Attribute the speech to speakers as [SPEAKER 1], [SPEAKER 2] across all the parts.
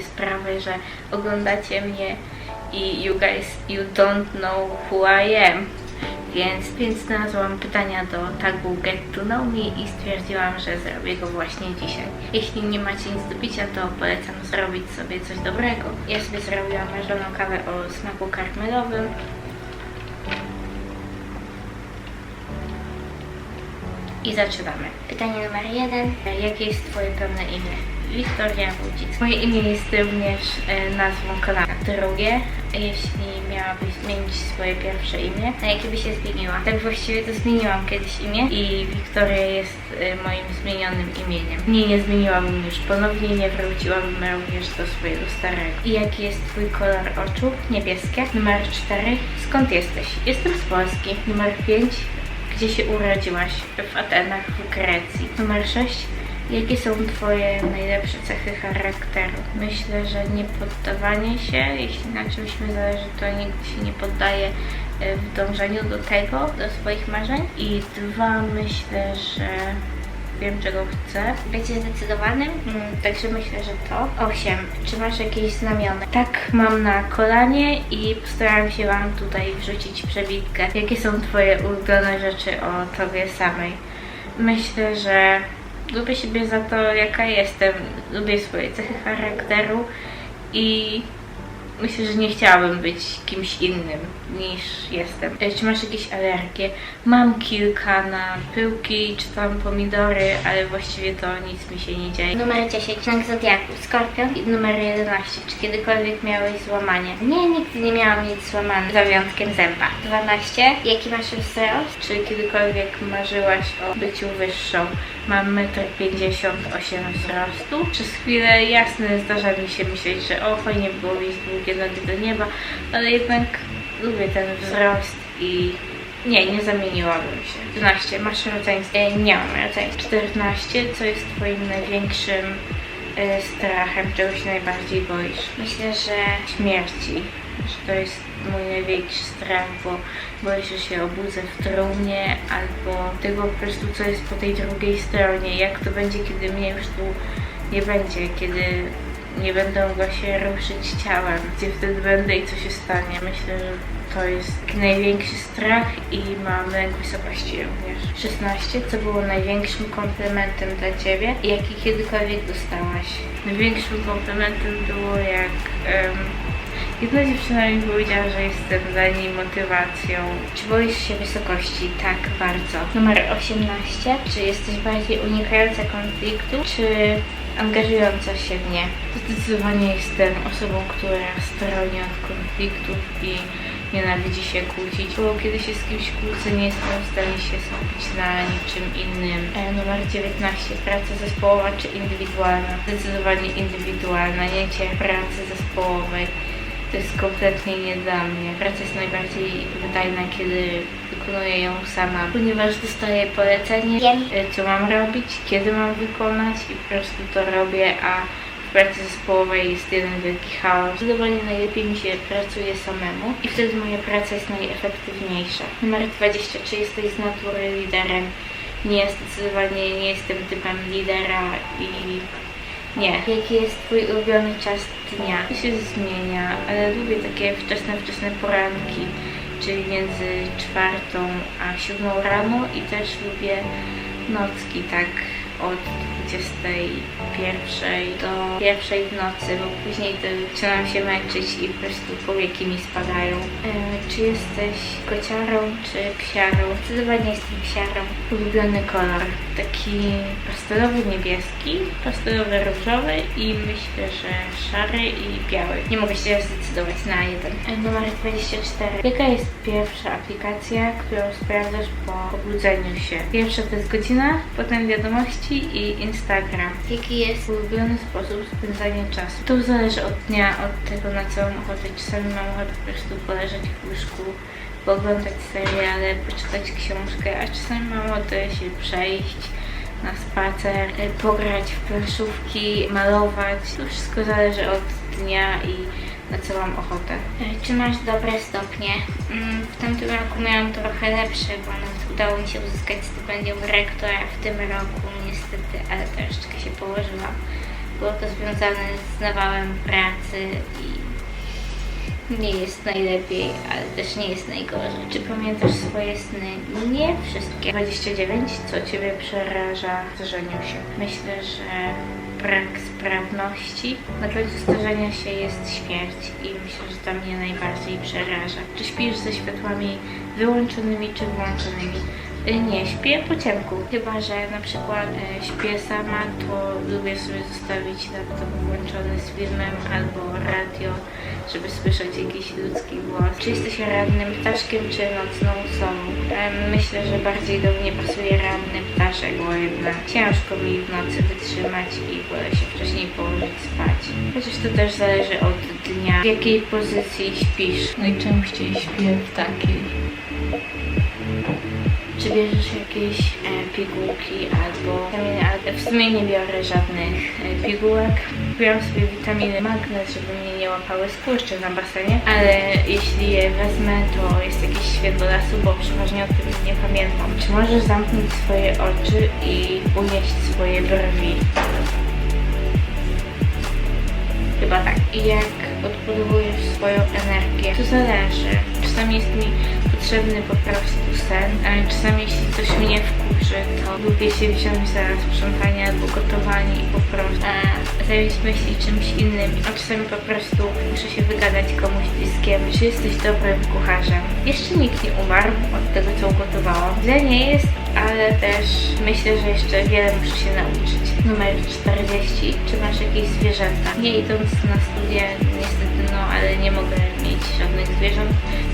[SPEAKER 1] sobie sprawę, że oglądacie mnie i you guys, you don't know who I am. Więc, więc znalazłam pytania do tagu Get to Know Me i stwierdziłam, że zrobię go właśnie dzisiaj. Jeśli nie macie nic do picia, to polecam zrobić sobie coś dobrego. Ja sobie zrobiłam marzoną kawę o smaku karmelowym. I zaczynamy. Pytanie numer jeden. Jakie jest Twoje pełne imię? Wiktoria Wójcic. Moje imię jest również e, nazwą kanału. Drugie, jeśli miałabyś zmienić swoje pierwsze imię, na jakie by się zmieniła? Tak właściwie to zmieniłam kiedyś imię i Wiktoria jest e, moim zmienionym imieniem. Nie, nie zmieniłabym już ponownie, nie wróciłabym również do swojego starego. I jaki jest Twój kolor oczu? Niebieskie. Numer 4. Skąd jesteś? Jestem z Polski. Numer 5. Gdzie się urodziłaś? W Atenach, w Grecji. Numer 6. Jakie są Twoje najlepsze cechy charakteru? Myślę, że nie poddawanie się, jeśli na czymś mi zależy, to nigdy się nie poddaję e, w dążeniu do tego, do swoich marzeń. I dwa, myślę, że wiem czego chcę. Bycie zdecydowanym, mm, także myślę, że to. 8. Czy masz jakieś znamiona? Tak, mam na kolanie i postaram się Wam tutaj wrzucić przebitkę. Jakie są Twoje ulubione rzeczy o Tobie samej? Myślę, że lubię siebie za to, jaka jestem. Lubię swoje cechy charakteru i myślę, że nie chciałabym być kimś innym niż jestem. Czy masz jakieś alergie? Mam kilka na pyłki czy tam pomidory, ale właściwie to nic mi się nie dzieje. Numer 10, znak zodiaku, skorpion. I numer 11, czy kiedykolwiek miałeś złamanie? Nie, nigdy nie miałam nic złamane, za wyjątkiem zęba. 12, jaki masz wzrost? Czy kiedykolwiek marzyłaś o byciu wyższą? Mam 1,58 m wzrostu. Przez chwilę jasne zdarza mi się myśleć, że o fajnie było mieć długie nogi do nieba, ale jednak lubię ten wzrost i nie, nie zamieniłabym się. 12. Masz rodzeństwo? E, nie mam rodzeństwa. 14. Co jest twoim największym e, strachem? Czego się najbardziej boisz? Myślę, że śmierci. Że to jest mój największy strach, bo boję się, że się obudzę w trumnie albo tego po prostu, co jest po tej drugiej stronie. Jak to będzie, kiedy mnie już tu nie będzie, kiedy nie będę mogła się ruszyć ciałem, gdzie wtedy będę i co się stanie. Myślę, że to jest największy strach i mam lęk wysokości również. 16. Co było największym komplementem dla Ciebie i jaki kiedykolwiek dostałaś? Największym komplementem było jak... em, Jedna dziewczyna mi powiedziała, że jestem dla niej motywacją. Czy boisz się wysokości? Tak, bardzo. Numer 18. Czy jesteś bardziej unikająca konfliktu, czy angażująca się w nie? Zdecydowanie jestem osobą, która stroni od konfliktów i nienawidzi się kłócić, bo kiedy się z kimś kłócę, nie jestem w stanie się skupić na niczym innym. E, numer 19. Praca zespołowa czy indywidualna? Zdecydowanie indywidualna, nie cię pracy zespołowej. To jest kompletnie nie dla mnie. Praca jest najbardziej wydajna, kiedy wykonuję ją sama, ponieważ dostaję polecenie,
[SPEAKER 2] Wiem.
[SPEAKER 1] e, co mam robić, kiedy mam wykonać i po prostu to robię, a w pracy zespołowej jest jeden wielki chaos. Zdecydowanie najlepiej mi się pracuje samemu i wtedy moja praca jest najefektywniejsza. Numer 20. Czy jesteś z natury liderem? Nie, zdecydowanie nie jestem typem lidera i nie. Jaki jest Twój ulubiony czas dnia? To się zmienia, ale lubię takie wczesne, wczesne poranki, czyli między czwartą a siódmą rano i też lubię nocki tak od 21 do pierwszej w nocy, bo później zaczynam się męczyć i po prostu powieki mi spadają. E, czy jesteś kociarą czy psiarą? Zdecydowanie jestem psiarą. Ulubiony kolor taki pastelowy niebieski, pastelowy różowy i myślę, że szary i biały. Nie mogę się zdecydować na jeden. E, Numer 24. Jaka jest pierwsza aplikacja, którą sprawdzasz po obudzeniu się? Pierwsza to jest godzina, potem wiadomości i Instagram. Jaki jest ulubiony sposób spędzania czasu? To zależy od dnia, od tego na co mam ochotę. Czasami mam ochotę po prostu poleżeć w łóżku, pooglądać seriale, poczytać książkę, a czasami mam ochotę się przejść na spacer, pograć w planszówki, malować. To wszystko zależy od dnia i na co mam ochotę. E, Czy masz dobre stopnie? Mm, W tamtym roku miałam trochę lepsze, bo udało mi się uzyskać stypendium rektora w tym roku niestety, ale troszeczkę się położyłam. Było to związane z nawałem pracy i nie jest najlepiej, ale też nie jest najgorzej. Czy pamiętasz swoje sny? Nie wszystkie. 29. Co Ciebie przeraża w starzeniu się? Myślę, że brak sprawności. Na końcu starzenia się jest śmierć i myślę, że to mnie najbardziej przeraża. Czy śpisz ze światłami wyłączonymi czy włączonymi? Y, Nie, śpię po ciemku. Chyba, że na przykład y, śpię sama, to lubię sobie zostawić laptop włączony z filmem albo radio, żeby słyszeć jakiś ludzki głos. Czy jesteś rannym ptaszkiem, czy nocną sową? Em, Myślę, że bardziej do mnie pasuje ranny ptaszek, bo jednak ciężko mi w nocy wytrzymać i wolę się wcześniej położyć spać. Chociaż to też zależy od dnia. W jakiej pozycji śpisz?
[SPEAKER 2] Najczęściej śpię w takiej.
[SPEAKER 1] Czy bierzesz jakieś e, pigułki albo witaminy, ale w sumie nie biorę żadnych e, pigułek. Kupiłam sobie witaminy magnez, żeby mnie nie łapały skurcze na basenie, ale jeśli je wezmę, to jest jakieś światło lasu, bo przeważnie o tym nie pamiętam. Czy możesz zamknąć swoje oczy i unieść swoje brwi? Chyba tak. I jak odbudowujesz swoją energię? To zależy. Czasami jest mi potrzebny po prostu sen, ale czasami jeśli coś mnie wkurzy, to lubię się wziąć za sprzątanie albo gotowanie i po prostu e, zająć myśli czymś innym. A czasami po prostu muszę się wygadać komuś bliskiemu. Czy jesteś dobrym kucharzem? Jeszcze nikt nie umarł od tego, co ugotowałam. Źle nie jest, ale też myślę, że jeszcze wiele muszę się nauczyć. Numer 40. Czy masz jakieś zwierzęta? Nie idąc na studia, niestety no, ale nie mogę mieć żadnych zwierząt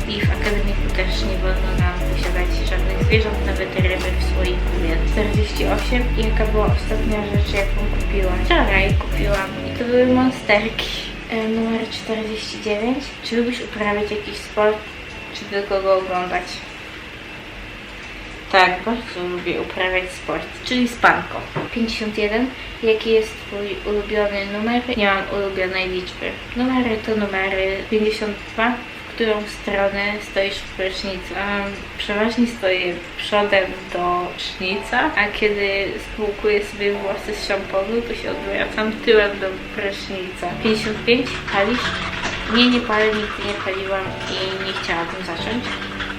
[SPEAKER 1] i w akademiku też nie wolno nam posiadać żadnych zwierząt, nawet ryby w słoiku. Więc 48. I jaka była ostatnia rzecz, jaką kupiłam? Wczoraj kupiłam i to były monsterki. E, numer 49. Czy lubisz uprawiać jakiś sport, czy tylko go oglądać? Tak, bardzo lubię uprawiać sport, czyli spanko. 51. Jaki jest Twój ulubiony numer? Nie mam ulubionej liczby. Numery to numery 52. Którą stronę w? Um, przeważnie stoję przodem do prysznica, a kiedy spłukuję sobie włosy z szamponu, to się odwracam tyłem do prysznica. 55. Palisz? Nie, nie palę, nigdy nie paliłam i nie chciałabym zacząć.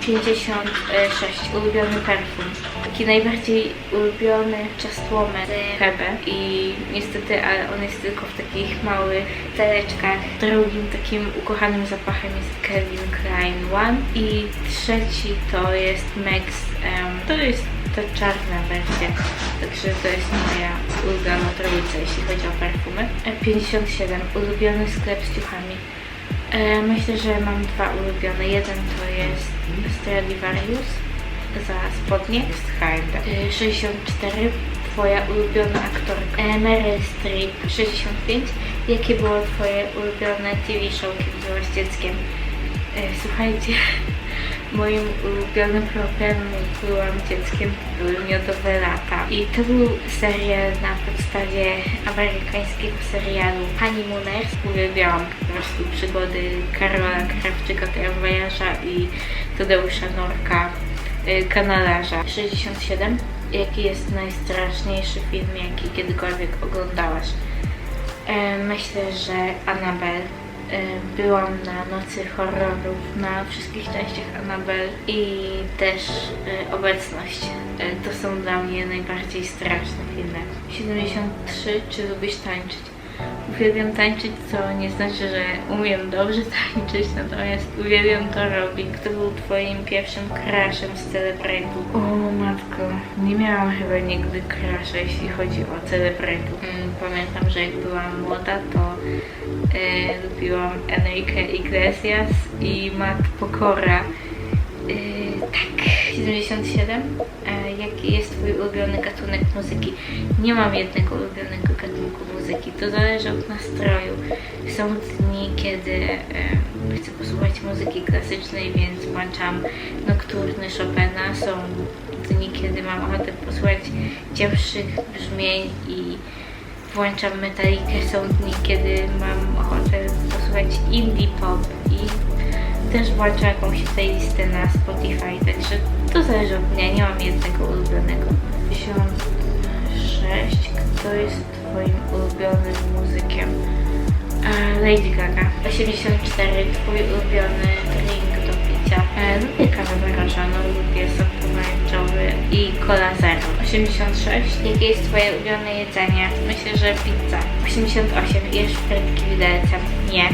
[SPEAKER 1] 56. Ulubiony perfum. Taki najbardziej ulubiony czastłomen z Hebe i niestety, ale on jest tylko w takich małych teleczkach. Drugim takim ukochanym zapachem jest Calvin Klein One i trzeci to jest Max To jest ta czarna wersja, także to jest moja ulubiona trójca, jeśli chodzi o perfumy. E, 57. Ulubiony sklep z ciuchami. E, myślę, że mam dwa ulubione. Jeden to jest Stradivarius za spodnie. E, 64. Twoja ulubiona aktorka. E, Meryl Streep. 65. Jakie było Twoje ulubione TV show, kiedy byłaś dzieckiem? E, słuchajcie, moim ulubionym programem, jak byłam dzieckiem, to były Miodowe Lata. I to był serial na podstawie amerykańskiego serialu Honeymooners. Uwielbiałam po prostu przygody Karola Krawczyka, tramwajarza i Tadeusza Norka, y, kanalarza. 67. Jaki jest najstraszniejszy film, jaki kiedykolwiek oglądałaś? E, Myślę, że Annabelle. E, Byłam na nocy horrorów na wszystkich częściach Annabelle i też e, obecność. To są dla mnie najbardziej straszne filmy. 73. Czy lubisz tańczyć? Uwielbiam tańczyć, co nie znaczy, że umiem dobrze tańczyć, natomiast uwielbiam to robić. Kto był twoim pierwszym crushem z celebrytów? O matko, nie miałam chyba nigdy crusha, jeśli chodzi o celebrytów. Mm, Pamiętam, że jak byłam młoda, to e, lubiłam Enrique Iglesias i Matt Pokora. Yy, tak, 77. E, jaki jest Twój ulubiony gatunek muzyki? Nie mam jednego ulubionego gatunku muzyki, to zależy od nastroju. Są dni, kiedy e, chcę posłuchać muzyki klasycznej, więc włączam nokturny Chopina. Są dni, kiedy mam ochotę posłuchać cięższych brzmień i włączam metalikę. Są dni, kiedy mam ochotę posłuchać indie pop i też włączam jakąś playlistę na Spotify, także to zależy od dnia, nie mam jednego ulubionego. 56. Kto jest twoim ulubionym muzykiem? E, Lady Gaga. 84. Twój ulubiony drink do picia. E, lubię kawę mrożoną, lubię sok pomarańczowy i cola zero. 86. Jakie jest twoje ulubione jedzenie? Myślę, że pizza. 88. Jesz frytki widelcem? Nie.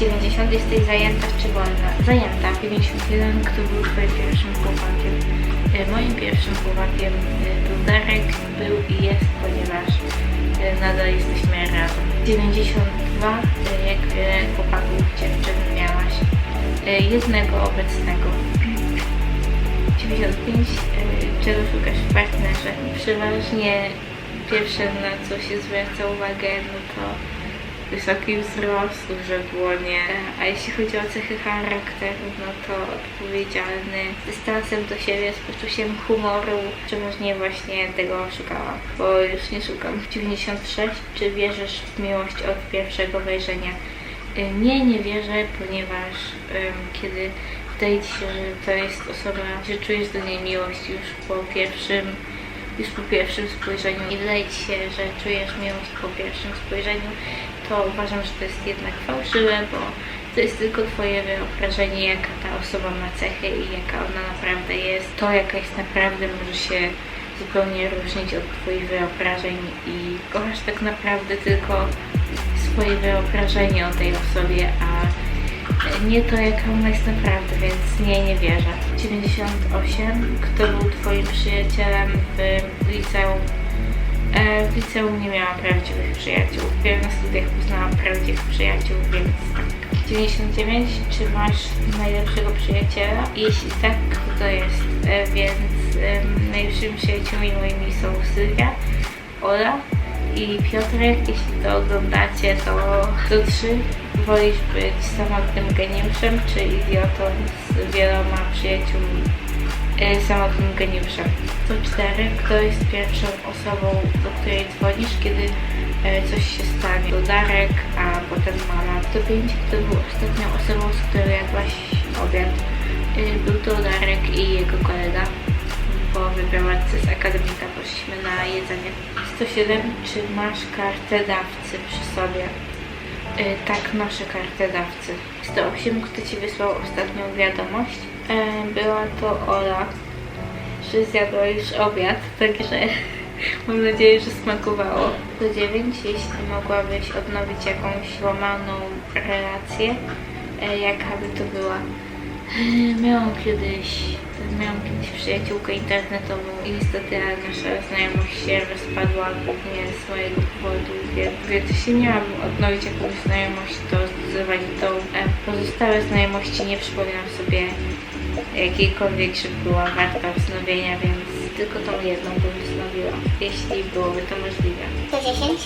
[SPEAKER 1] 90. Jesteś zajęta czy wolna? Zajęta. 91. Kto był twoim pierwszym chłopakiem? E, Moim pierwszym chłopakiem e, był Darek, był i jest, ponieważ e, nadal jesteśmy razem. 92. e, Jak wiele chłopaków, dziewczyn miałaś? Jednego obecnego. 95. e, Czego szukasz w partnerze? Przeważnie pierwsze na co się zwraca uwagę, no to wysoki wzrost, duże dłonie, a jeśli chodzi o cechy charakteru, no to odpowiedzialny, z dystansem do siebie, z poczuciem humoru. Przeważnie właśnie tego szukałam, bo już nie szukam. 96. Czy wierzysz w miłość od pierwszego wejrzenia? Y, Nie, nie wierzę, ponieważ ym, kiedy wydaje Ci się, że to jest osoba, że czujesz do niej miłość już po pierwszym już po pierwszym spojrzeniu i wydaje Ci się, że czujesz miłość po pierwszym spojrzeniu, to uważam, że to jest jednak fałszywe, bo to jest tylko Twoje wyobrażenie, jaka ta osoba ma cechy i jaka ona naprawdę jest. To, jaka jest naprawdę, może się zupełnie różnić od Twoich wyobrażeń i kochasz tak naprawdę tylko swoje wyobrażenie o tej osobie, a nie to, jaka ona jest naprawdę, więc nie, nie wierzę. 98. Kto był Twoim przyjacielem w liceum? E, w liceum nie miałam prawdziwych przyjaciół. Dopiero na studiach poznałam prawdziwych przyjaciół, więc tak. 99. Czy masz najlepszego przyjaciela? Jeśli tak, kto to jest? E, więc em, najlepszymi przyjaciółmi moimi są Sylwia, Ola i Piotrek. Jeśli to oglądacie, to, to trzy. Wolisz być samotnym geniuszem czy idiotą z wieloma przyjaciółmi? E, samotnym geniuszem. 104. Kto jest pierwszą osobą, do której dzwonisz, kiedy e, coś się stanie? To Darek, a potem mama. 105. Kto był ostatnią osobą, z którą jadłaś obiad? E, Był to Darek i jego kolega. Po wyprowadzce z akademika poszliśmy na jedzenie. 107. Czy masz kartę dawcy przy sobie? E, tak, noszę kartę dawcy. 108. Kto Ci wysłał ostatnią wiadomość? E, była to Ola, że zjadła już obiad, także mam nadzieję, że smakowało. 109. Jeśli mogłabyś odnowić jakąś łamaną relację, e, jaka by to była? E, Miałam kiedyś, miałam kiedyś przyjaciółkę internetową i niestety nasza znajomość się rozpadła głównie z mojego powodu, więc, jeśli miałabym odnowić jakąś znajomość, to zdecydowanie tą. E, Pozostałe znajomości nie przypominam sobie jakiejkolwiek, że była warta wznowienia, więc tylko tą jedną bym wznowiła, jeśli byłoby to możliwe.
[SPEAKER 3] 110.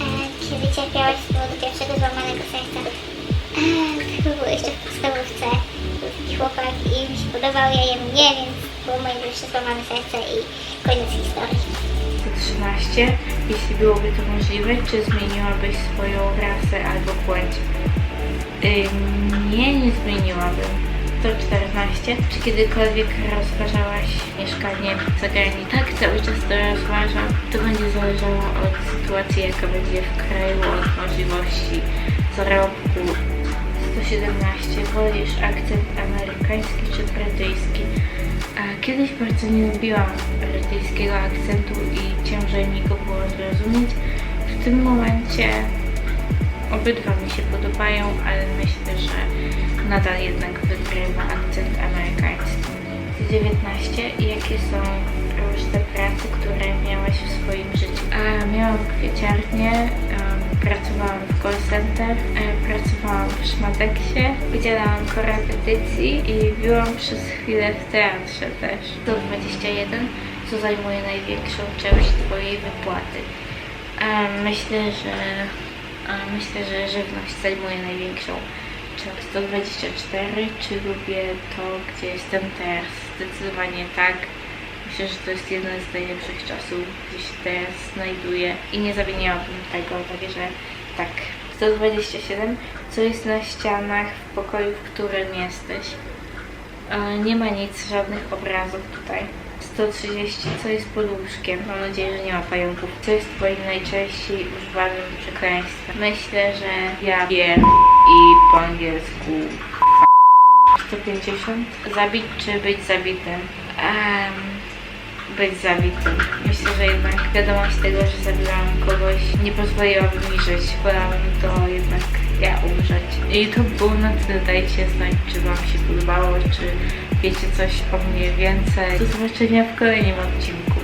[SPEAKER 3] E, czy wycierpiałaś z powodu pierwszego złamanego serca? E, który był jeszcze w podstawówce. Chłopak i mi się podobał, ja nie, więc było moje złamane serce i koniec historii.
[SPEAKER 1] 113. Jeśli byłoby to możliwe, czy zmieniłabyś swoją rasę albo płeć? Ym, nie, nie zmieniłabym. 114. Czy kiedykolwiek rozważałaś mieszkanie za granicą? Tak, cały czas to rozważam. To będzie zależało od sytuacji, jaka będzie w kraju, od możliwości zarobku. 117. Wolisz akcent amerykański czy brytyjski? A kiedyś bardzo nie lubiłam brytyjskiego akcentu i ciężej mi go było zrozumieć. W tym momencie obydwa mi się podobają, ale myślę, że nadal jednak wygrywa akcent amerykański. 19. Jakie są różne prace, które miałaś w swoim życiu? A, miałam kwieciarnię, pracowałam w call center, e, pracowałam w szmateksie, udzielałam korepetycji i byłam przez chwilę w teatrze też. 121. Co zajmuje największą część Twojej wypłaty? E, Myślę, że myślę, że żywność zajmuje największą część. 124. Czy lubię to, gdzie jestem teraz? Zdecydowanie tak. Myślę, że to jest jeden z najlepszych czasów, gdzie się teraz znajduję i nie zamieniłabym tego, także tak. 127. Co jest na ścianach w pokoju, w którym jesteś? E, Nie ma nic, żadnych obrazów tutaj. 130. Co jest pod łóżkiem? Mam nadzieję, że nie ma pająków. Co jest twoim najczęściej używanym przekleństwem? Myślę, że ja wiem i po angielsku 150. Zabić czy być zabitym? Em, być zabitym. Myślę, że jednak wiadomość tego, że zabiłam kogoś nie pozwoliłaby mi żyć. Wolałabym to jednak ja umrzeć. I to było na tyle. Dajcie znać, czy Wam się podobało, czy wiecie coś o mnie więcej. Do zobaczenia w kolejnym odcinku.